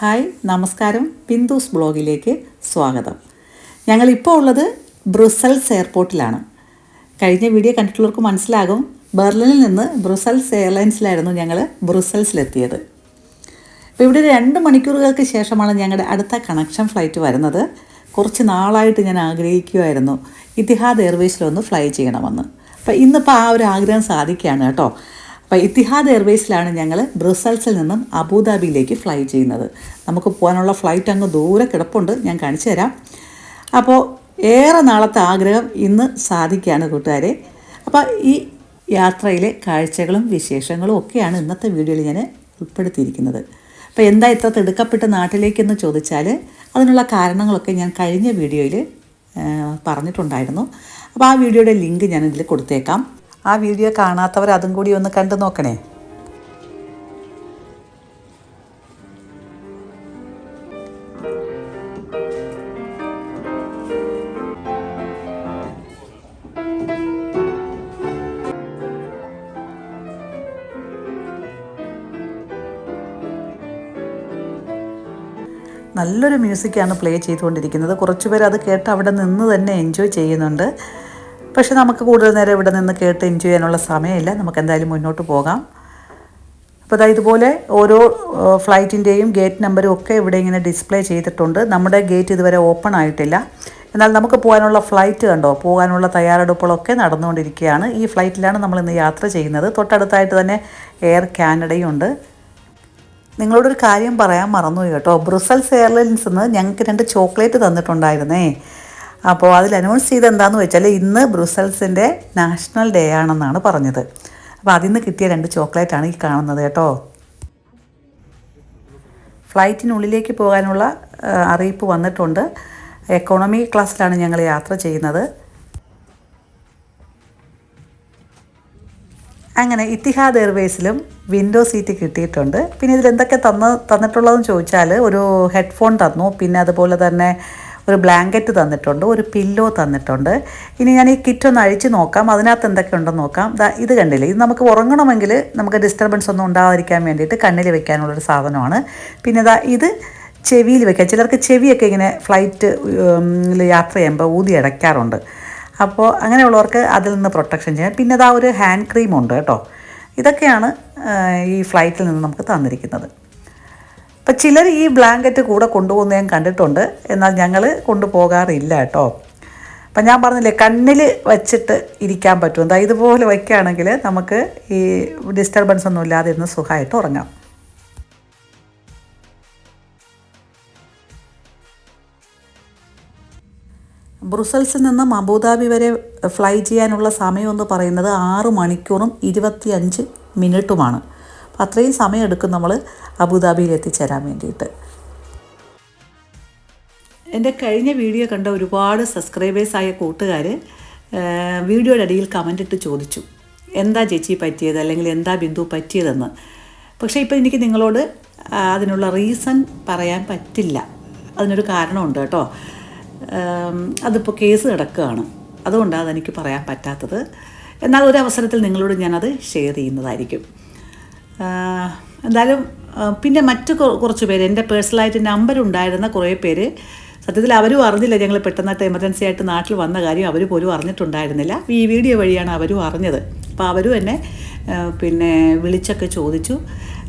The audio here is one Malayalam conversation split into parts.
ഹായ് നമസ്കാരം. ബിന്ദുസ് ബ്ലോഗിലേക്ക് സ്വാഗതം. ഞങ്ങളിപ്പോൾ ഉള്ളത് ബ്രുസൽസ് എയർപോർട്ടിലാണ്. കഴിഞ്ഞ വീഡിയോ കണ്ടിട്ടുള്ളവർക്ക് മനസ്സിലാകും ബെർലിനിൽ നിന്ന് ബ്രുസൽസ് എയർലൈൻസിലായിരുന്നു ഞങ്ങൾ ബ്രുസൽസിലെത്തിയത്. അപ്പോൾ ഇവിടെ രണ്ട് മണിക്കൂറുകൾക്ക് ശേഷമാണ് ഞങ്ങളുടെ അടുത്ത കണക്ഷൻ ഫ്ലൈറ്റ് വരുന്നത്. കുറച്ച് നാളായിട്ട് ഞാൻ ആഗ്രഹിക്കുമായിരുന്നു ഇതിഹാദ് എയർവേസിലൊന്ന് ഫ്ലൈ ചെയ്യണമെന്ന്. അപ്പോൾ ഇന്നിപ്പോൾ ആ ഒരു ആഗ്രഹം സാധിക്കുകയാണ് കേട്ടോ. അപ്പോൾ ഇത്തിഹാദ് എയർവേസിലാണ് ഞങ്ങൾ ബ്രസൽസിൽ നിന്നും അബുദാബിയിലേക്ക് ഫ്ലൈ ചെയ്യുന്നത്. നമുക്ക് പോകാനുള്ള ഫ്ലൈറ്റ് അങ്ങ് ദൂരെ കിടപ്പുണ്ട് ഞാൻ കാണിച്ചു തരാം. അപ്പോൾ ഏറെ നാളത്തെ ആഗ്രഹം ഇന്ന് സാധിക്കുകയാണ് കൂട്ടുകാരെ. അപ്പോൾ ഈ യാത്രയിലെ കാഴ്ചകളും വിശേഷങ്ങളും ഒക്കെയാണ് ഇന്നത്തെ വീഡിയോയിൽ ഞാൻ ഉൾപ്പെടുത്തിയിരിക്കുന്നത്. അപ്പോൾ എന്താ ഇത്ര തിടുക്കപ്പെട്ട് നാട്ടിലേക്കെന്ന് ചോദിച്ചാൽ അതിനുള്ള കാരണങ്ങളൊക്കെ ഞാൻ കഴിഞ്ഞ വീഡിയോയിൽ പറഞ്ഞിട്ടുണ്ടായിരുന്നു. അപ്പോൾ ആ വീഡിയോയുടെ ലിങ്ക് ഞാൻ ഇതിൽ കൊടുത്തേക്കാം. ആ വീഡിയോ കാണാത്തവർ അതും കൂടി ഒന്ന് കണ്ടു നോക്കണേ. നല്ലൊരു മ്യൂസിക്കാണ് പ്ലേ ചെയ്തുകൊണ്ടിരിക്കുന്നത്. കുറച്ചുപേർ അത് കേട്ട് അവിടെ നിന്ന് തന്നെ എൻജോയ് ചെയ്യുന്നുണ്ട്. പക്ഷെ നമുക്ക് കൂടുതൽ നേരം ഇവിടെ നിന്ന് കേട്ട് എൻജോയ് ചെയ്യാനുള്ള സമയമില്ല. നമുക്ക് എന്തായാലും മുന്നോട്ട് പോകാം. അപ്പോൾ അതായത് ഇതുപോലെ ഓരോ ഫ്ലൈറ്റിന്റെയും ഗേറ്റ് നമ്പരും ഒക്കെ ഇവിടെ ഇങ്ങനെ ഡിസ്പ്ലേ ചെയ്തിട്ടുണ്ട്. നമ്മുടെ ഗേറ്റ് ഇതുവരെ ഓപ്പൺ ആയിട്ടില്ല. എന്നാൽ നമുക്ക് പോകാനുള്ള ഫ്ലൈറ്റ് കണ്ടോ? പോകാനുള്ള തയ്യാറെടുപ്പുകളൊക്കെ നടന്നുകൊണ്ടിരിക്കുകയാണ്. ഈ ഫ്ലൈറ്റിലാണ് നമ്മൾ ഇന്ന് യാത്ര ചെയ്യുന്നത്. തൊട്ടടുത്തായിട്ട് തന്നെ എയർ കാനഡയും ഉണ്ട്. നിങ്ങളോടൊരു കാര്യം പറയാൻ മറന്നു കേട്ടോ. ബ്രുസൽസ് എയർലൈൻസ് നിന്ന് ഞങ്ങൾക്ക് രണ്ട് ചോക്ലേറ്റ് തന്നിട്ടുണ്ടായിരുന്നേ. അപ്പോൾ അതിൽ അനൗൺസ് ചെയ്ത് എന്താണെന്ന് വെച്ചാൽ ഇന്ന് ബ്രുസൽസിന്റെ നാഷണൽ ഡേ ആണെന്നാണ് പറഞ്ഞത്. അപ്പോൾ അതിൽ നിന്ന് കിട്ടിയ രണ്ട് ചോക്ലേറ്റ് ആണ് ഈ കാണുന്നത് കേട്ടോ. ഫ്ലൈറ്റിനുള്ളിലേക്ക് പോകാനുള്ള അറിയിപ്പ് വന്നിട്ടുണ്ട്. എക്കോണമി ക്ലാസ്സിലാണ് ഞങ്ങൾ യാത്ര ചെയ്യുന്നത്. അങ്ങനെ ഇത്തിഹാദ് എയർവേസിലും വിൻഡോ സീറ്റ് കിട്ടിയിട്ടുണ്ട്. പിന്നെ ഇതിൽ എന്തൊക്കെ തന്ന് തന്നിട്ടുള്ളതെന്ന് ചോദിച്ചാൽ ഒരു ഹെഡ്ഫോൺ തന്നു. പിന്നെ അതുപോലെ തന്നെ ഒരു ബ്ലാങ്കറ്റ് തന്നിട്ടുണ്ട് ഒരു പില്ലോ തന്നിട്ടുണ്ട്. ഇനി ഞാൻ ഈ കിറ്റ് ഒന്ന് അഴിച്ച് നോക്കാം അതിനകത്ത് എന്തൊക്കെ ഉണ്ടെന്ന് നോക്കാം. ഇത് കണ്ടില്ലേ? ഇത് നമുക്ക് ഉറങ്ങണമെങ്കിൽ നമുക്ക് ഡിസ്റ്റർബൻസ് ഒന്നും ഉണ്ടാകാതിരിക്കാൻ വേണ്ടിയിട്ട് കണ്ണിൽ വെക്കാനുള്ളൊരു സാധനമാണ്. പിന്നെ ദാ ഇത് ചെവിയിൽ വെക്കാം ചിലർക്ക് ചെവിയൊക്കെ ഇങ്ങനെ ഫ്ലൈറ്റ് യാത്ര ചെയ്യുമ്പോൾ ഊതി അടയ്ക്കാറുണ്ട്. അപ്പോൾ അങ്ങനെയുള്ളവർക്ക് അതിൽ നിന്ന് പ്രൊട്ടക്ഷൻ ചെയ്യാം. പിന്നെ അതാ ഒരു ഹാൻഡ് ക്രീം ഉണ്ട് കേട്ടോ. ഇതൊക്കെയാണ് ഈ ഫ്ലൈറ്റിൽ നിന്ന് നമുക്ക് തന്നിരിക്കുന്നത്. അപ്പം ചിലർ ഈ ബ്ലാങ്കറ്റ് കൂടെ കൊണ്ടുപോകുന്ന ഞാൻ കണ്ടിട്ടുണ്ട്. എന്നാൽ ഞങ്ങൾ കൊണ്ടുപോകാറില്ല കേട്ടോ. അപ്പം ഞാൻ പറഞ്ഞില്ലേ കണ്ണിൽ വെച്ചിട്ട് ഇരിക്കാൻ പറ്റും. എന്താ ഇതുപോലെ വയ്ക്കുകയാണെങ്കിൽ നമുക്ക് ഈ ഡിസ്റ്റർബൻസ് ഒന്നും ഇല്ലാതെ ഇരുന്ന് സുഖമായിട്ട് ഉറങ്ങാം. ബ്രുസൽസിൽ നിന്നും അബുദാബി വരെ ഫ്ലൈ ചെയ്യാനുള്ള സമയം എന്ന് പറയുന്നത് ആറ് മണിക്കൂറും ഇരുപത്തിയഞ്ച് മിനിറ്റുമാണ്. അപ്പോൾ അത്രയും സമയമെടുക്കും നമ്മൾ അബുദാബിയിൽ എത്തിച്ചേരാൻ വേണ്ടിയിട്ട്. എന്റെ കഴിഞ്ഞ വീഡിയോ കണ്ട ഒരുപാട് സബ്സ്ക്രൈബേഴ്സായ കൂട്ടുകാർ വീഡിയോയുടെ അടിയിൽ കമന്റ് ഇട്ട് ചോദിച്ചു. എന്താ ചേച്ചി പറ്റിയത്? അല്ലെങ്കിൽ എന്താ ബിന്ദു പറ്റിയതെന്ന്? പക്ഷേ ഇപ്പോൾ എനിക്ക് നിങ്ങളോട് അതിനുള്ള റീസൺ പറയാൻ പറ്റില്ല. അതിനൊരു കാരണമുണ്ട് കേട്ടോ. അതിപ്പോൾ കേസ് കിടക്കുകയാണ്. അതുകൊണ്ടാണ് അതെനിക്ക് പറയാൻ പറ്റാത്തത്. എന്നാൽ ഒരു അവസരത്തിൽ നിങ്ങളോട് ഞാനത് ഷെയർ ചെയ്യുന്നതായിരിക്കും. എന്തായാലും പിന്നെ മറ്റു കുറച്ച് പേര്. എന്റെ പേഴ്സണലായിട്ട് നമ്പർ ഉണ്ടായിരുന്ന കുറേ പേര്. സത്യത്തിൽ അവരും അറിഞ്ഞില്ല ഞങ്ങൾ പെട്ടെന്നായിട്ട് എമർജൻസി ആയിട്ട് നാട്ടിൽ വന്ന കാര്യം അവർ പോലും അറിഞ്ഞിട്ടുണ്ടായിരുന്നില്ല. ഈ വീഡിയോ വഴിയാണ് അവരും അറിഞ്ഞത്. അപ്പോൾ അവരും എന്നെ പിന്നെ വിളിച്ചൊക്കെ ചോദിച്ചു.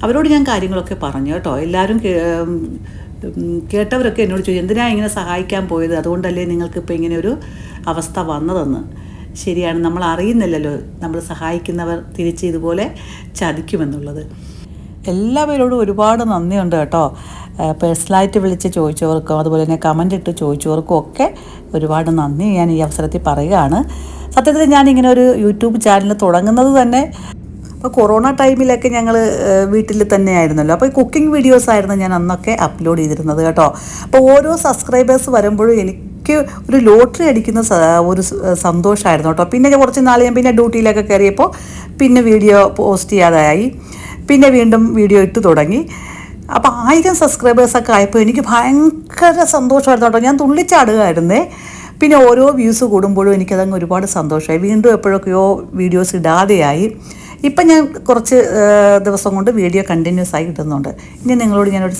അവരോട് ഞാൻ കാര്യങ്ങളൊക്കെ പറഞ്ഞു കേട്ടോ. എല്ലാവരും കേട്ടവരൊക്കെ എന്നോട് ചോദിച്ചു എന്തിനാണ് ഇങ്ങനെ സഹായിക്കാൻ പോയത്? അതുകൊണ്ടല്ലേ നിങ്ങൾക്കിപ്പോൾ ഇങ്ങനെ ഒരു അവസ്ഥ വന്നതെന്ന്? ശരിയാണ്. നമ്മൾ അറിയുന്നില്ലല്ലോ. നമ്മൾ സഹായിക്കുന്നവർ തിരിച്ച് ഇതുപോലെ ചതിക്കുമെന്നുള്ളത്. എല്ലാവരോടും ഒരുപാട് നന്ദിയുണ്ട് കേട്ടോ. പേഴ്സണലായിട്ട് വിളിച്ച് ചോദിച്ചവർക്കും അതുപോലെ തന്നെ കമന്റ് ഇട്ട് ചോദിച്ചവർക്കും ഒക്കെ ഒരുപാട് നന്ദി ഞാൻ ഈ അവസരത്തിൽ പറയുകയാണ്. സത്യത്തിൽ ഞാൻ ഇങ്ങനെ ഒരു യൂട്യൂബ് ചാനൽ തുടങ്ങുന്നത് തന്നെ അപ്പോൾ കൊറോണ ടൈമിലൊക്കെ ഞങ്ങൾ വീട്ടിൽ തന്നെ ആയിരുന്നല്ലോ അപ്പോൾ ഈ കുക്കിംഗ് വീഡിയോസ് ആയിരുന്നു ഞാൻ അന്നൊക്കെ അപ്ലോഡ് ചെയ്തിരുന്നത് കേട്ടോ. അപ്പോൾ ഓരോ സബ്സ്ക്രൈബേഴ്സ് വരുമ്പോഴും എനിക്ക് എനിക്ക് ഒരു ലോട്ടറി അടിക്കുന്ന ഒരു സന്തോഷമായിരുന്നു കേട്ടോ. പിന്നെ കുറച്ച് നാൾ ഞാൻ പിന്നെ ഡ്യൂട്ടിയിലൊക്കെ കയറിയപ്പോൾ പിന്നെ വീഡിയോ പോസ്റ്റ് ചെയ്യാതായി. പിന്നെ വീണ്ടും വീഡിയോ ഇട്ട് തുടങ്ങി. അപ്പോൾ ആയിരം സബ്സ്ക്രൈബേഴ്സൊക്കെ ആയപ്പോൾ എനിക്ക് ഭയങ്കര സന്തോഷമായിരുന്നു കേട്ടോ. ഞാൻ തുള്ളിച്ചാടുകയായിരുന്നേ. പിന്നെ ഓരോ വ്യൂസ് കൂടുമ്പോഴും എനിക്കതങ്ങ് ഒരുപാട് സന്തോഷമായി. വീണ്ടും എപ്പോഴൊക്കെയോ വീഡിയോസ് ഇടാതെയായി. ഇപ്പം ഞാൻ കുറച്ച് ദിവസം കൊണ്ട് വീഡിയോ കണ്ടിന്യൂസ് ആയി ഇടുന്നുണ്ട്. ഇനി നിങ്ങളോട് ഞാനൊരു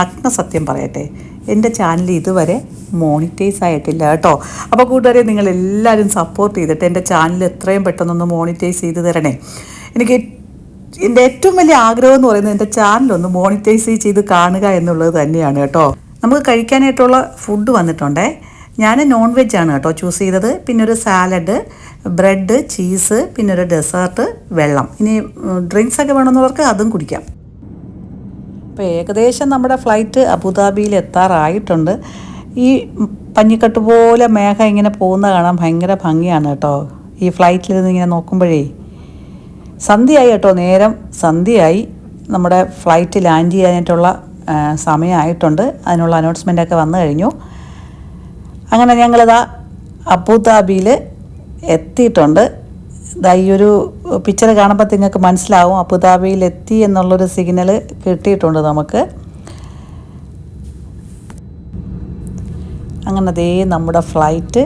നഗ്ന സത്യം പറയട്ടെ. എന്റെ ചാനൽ ഇതുവരെ മോണിറ്റൈസ് ആയിട്ടില്ല കേട്ടോ. അപ്പോൾ കൂട്ടുകാരെ നിങ്ങൾ എല്ലാവരും സപ്പോർട്ട് ചെയ്തിട്ട് എന്റെ ചാനൽ എത്രയും പെട്ടെന്നൊന്ന് മോണിറ്റൈസ് ചെയ്ത് തരണേ. എനിക്ക് എന്റെ ഏറ്റവും വലിയ ആഗ്രഹം എന്ന് പറയുന്നത് എന്റെ ചാനലൊന്ന് മോണിറ്റൈസ് ചെയ്ത് കാണുക എന്നുള്ളത് തന്നെയാണ് കേട്ടോ. നമുക്ക് കഴിക്കാനായിട്ടുള്ള ഫുഡ് വന്നിട്ടുണ്ടേ. ഞാൻ നോൺ വെജ് ആണ് കേട്ടോ ചൂസ് ചെയ്തത്. പിന്നെ ഒരു സാലഡ് ബ്രെഡ് ചീസ് പിന്നെ ഒരു ഡെസേർട്ട് വെള്ളം. ഇനി ഡ്രിങ്ക്സ് ഒക്കെ വേണമെന്നുള്ളവർക്ക് അതും കുടിക്കാം. അപ്പോൾ ഏകദേശം നമ്മുടെ ഫ്ലൈറ്റ് അബുദാബിയിൽ എത്താറായിട്ടുണ്ട്. ഈ പഞ്ഞിക്കെട്ട് പോലെ മേഘം ഇങ്ങനെ പോകുന്ന കാണാൻ ഭയങ്കര ഭംഗിയാണ് കേട്ടോ. ഈ ഫ്ലൈറ്റിൽ നിന്ന് ഇങ്ങനെ നോക്കുമ്പോഴേ. സന്ധ്യയായി കേട്ടോ നേരം സന്ധ്യയായി. നമ്മുടെ ഫ്ലൈറ്റ് ലാൻഡ് ചെയ്യാനായിട്ടുള്ള സമയമായിട്ടുണ്ട്. അതിനുള്ള അനൗൺസ്മെന്റ് ഒക്കെ വന്നു കഴിഞ്ഞു. അങ്ങനെ ഞങ്ങളിതാ അബുദാബിയിൽ എത്തിയിട്ടുണ്ട്. ഇതാ ഈ ഒരു പിക്ചർ കാണുമ്പോൾ നിങ്ങൾക്ക് മനസ്സിലാവും അബുദാബിയിൽ എത്തി എന്നുള്ളൊരു സിഗ്നൽ കിട്ടിയിട്ടുണ്ട് നമുക്ക്. അങ്ങനെ ദേ നമ്മുടെ ഫ്ലൈറ്റ്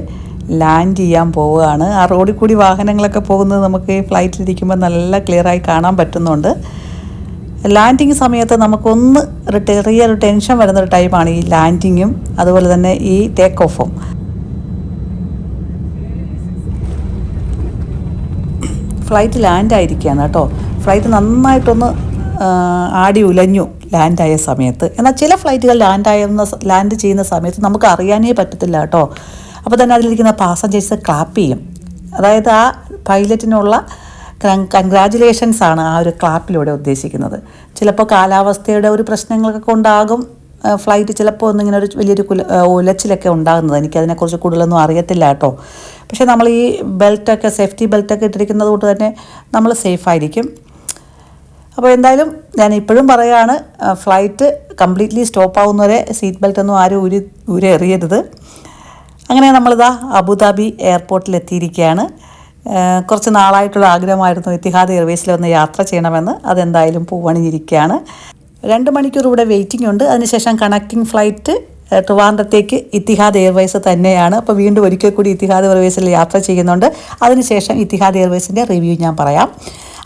ലാൻഡ് ചെയ്യാൻ പോവുകയാണ്. ആ റോഡിൽ കൂടി വാഹനങ്ങളൊക്കെ പോകുന്നത് നമുക്ക് ഈ ഫ്ലൈറ്റിലിരിക്കുമ്പോൾ നല്ല ക്ലിയറായി കാണാൻ പറ്റുന്നുണ്ട്. ലാൻഡിങ് സമയത്ത് നമുക്കൊന്ന് ഒരു ചെറിയൊരു ടെൻഷൻ വരുന്നൊരു ടൈമാണ് ഈ ലാൻഡിങ്ങും അതുപോലെ തന്നെ ഈ ടേക്ക് ഓഫും ഫ്ലൈറ്റ് ലാൻഡ് ആയിരിക്കുകയാണ് കേട്ടോ. ഫ്ലൈറ്റ് നന്നായിട്ടൊന്ന് ആടി ഉലഞ്ഞു ലാൻഡായ സമയത്ത്. എന്നാൽ ചില ഫ്ലൈറ്റുകൾ ലാൻഡായുന്ന ലാൻഡ് ചെയ്യുന്ന സമയത്ത് നമുക്ക് അറിയാനേ പറ്റത്തില്ല കേട്ടോ. അപ്പോൾ തന്നെ അതിലിരിക്കുന്ന പാസഞ്ചേഴ്സ് ക്ലാപ്പ് ചെയ്യും. അതായത് ആ പൈലറ്റിനുള്ള കൺഗ്രാജുലേഷൻസ് ആണ് ആ ഒരു ക്ലാപ്പിലൂടെ ഉദ്ദേശിക്കുന്നത്. ചിലപ്പോൾ കാലാവസ്ഥയുടെ ഒരു പ്രശ്നങ്ങളൊക്കെ കൊണ്ടാകും ഫ്ലൈറ്റ് ചിലപ്പോൾ ഒന്നിങ്ങനെ ഒരു വലിയൊരു കുല ഉലച്ചിലൊക്കെ ഉണ്ടാകുന്നത്. എനിക്കതിനെക്കുറിച്ച് കൂടുതലൊന്നും അറിയത്തില്ല കേട്ടോ. പക്ഷേ നമ്മൾ ഈ ബെൽറ്റൊക്കെ സേഫ്റ്റി ബെൽറ്റൊക്കെ ഇട്ടിരിക്കുന്നത് കൊണ്ട് തന്നെ നമ്മൾ സേഫ് ആയിരിക്കും. അപ്പോൾ എന്തായാലും ഞാൻ ഇപ്പോഴും പറയുകയാണ് ഫ്ലൈറ്റ് കംപ്ലീറ്റ്ലി സ്റ്റോപ്പ് ആവുന്നവരെ സീറ്റ് ബെൽറ്റ് ഒന്നും ആരും ഉരി ഊരി എറിയരുത്. അങ്ങനെ നമ്മളിതാ അബുദാബി എയർപോർട്ടിൽ എത്തിയിരിക്കുകയാണ് കുറച്ച് നാളായിട്ടുള്ള ആഗ്രഹമായിരുന്നു ഇത്തിഹാദ് എയർവേസിൽ ഒന്ന് യാത്ര ചെയ്യണമെന്ന്. അതെന്തായാലും പൂവണിഞ്ഞിരിക്കുകയാണ്. രണ്ട് മണിക്കൂർ ഇവിടെ വെയിറ്റിംഗ് ഉണ്ട്. അതിനുശേഷം കണക്റ്റിംഗ് ഫ്ലൈറ്റ് ട്രിവാൻഡ്രത്തേക്ക് ഇത്തിഹാദ് എയർവേസ് തന്നെയാണ്. അപ്പോൾ വീണ്ടും ഒരിക്കൽ കൂടി ഇത്തിഹാദ് എയർവേസിൽ യാത്ര ചെയ്യുന്നുണ്ട്. അതിനുശേഷം ഇത്തിഹാദ് എയർവേസിന്റെ റിവ്യൂ ഞാൻ പറയാം.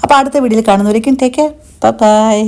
അപ്പോൾ അടുത്ത വീഡിയോയിൽ കാണുന്നവരേക്കും ടേക്ക് കെയർ ബൈ